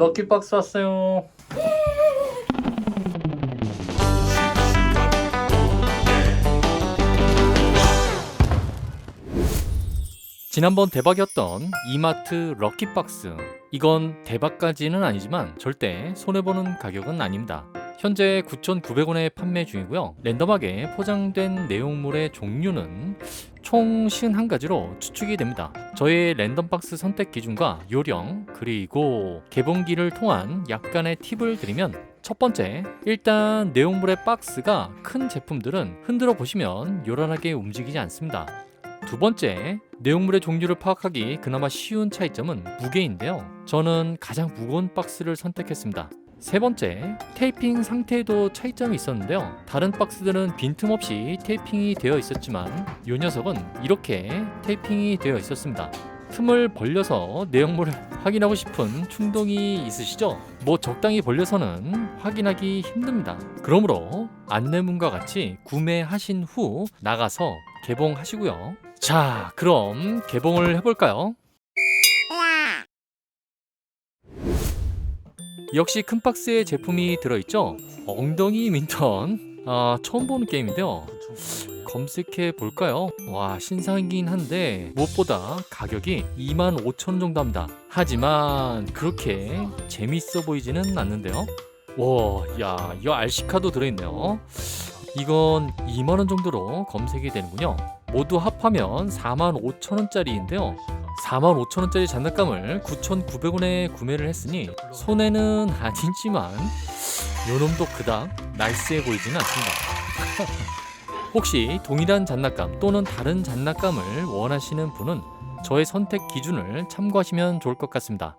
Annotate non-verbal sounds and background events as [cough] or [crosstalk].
럭키박스 왔어요. 지난번 대박이었던 이마트 럭키박스. 이건 대박까지는 아니지만 절대 손해보는 가격은 아닙니다. 현재 9,900원에 판매 중이고요. 랜덤하게 포장된 내용물의 종류는 총 51가지로 추측이 됩니다. 저의 랜덤박스 선택 기준과 요령, 그리고 개봉기를 통한 약간의 팁을 드리면 첫 번째, 일단 내용물의 박스가 큰 제품들은 흔들어 보시면 요란하게 움직이지 않습니다. 두 번째, 내용물의 종류를 파악하기 그나마 쉬운 차이점은 무게인데요. 저는 가장 무거운 박스를 선택했습니다. 세 번째, 테이핑 상태에도 차이점이 있었는데요. 다른 박스들은 빈틈없이 테이핑이 되어 있었지만 이 녀석은 이렇게 테이핑이 되어 있었습니다. 틈을 벌려서 내용물을 확인하고 싶은 충동이 있으시죠? 뭐 적당히 벌려서는 확인하기 힘듭니다. 그러므로 안내문과 같이 구매하신 후 나가서 개봉하시고요. 자, 그럼 개봉을 해볼까요? 역시 큰 박스에 제품이 들어있죠. 엉덩이 민턴. 아, 처음 보는 게임인데요. 검색해 볼까요? 와, 신상이긴 한데 무엇보다 가격이 25,000원 정도 합니다. 하지만 그렇게 재밌어 보이지는 않는데요. 와, 야, 이 RC카도 들어있네요. 이건 2만원 정도로 검색이 되는군요. 모두 합하면 45,000원짜리인데요. 45,000원짜리 장난감을 9,900원에 구매를 했으니 손해는 아니지만 요놈도 그닥 나이스해 보이지는 않습니다. [laughs] 혹시 동일한 장난감 또는 다른 장난감을 원하시는 분은 저의 선택 기준을 참고하시면 좋을 것 같습니다.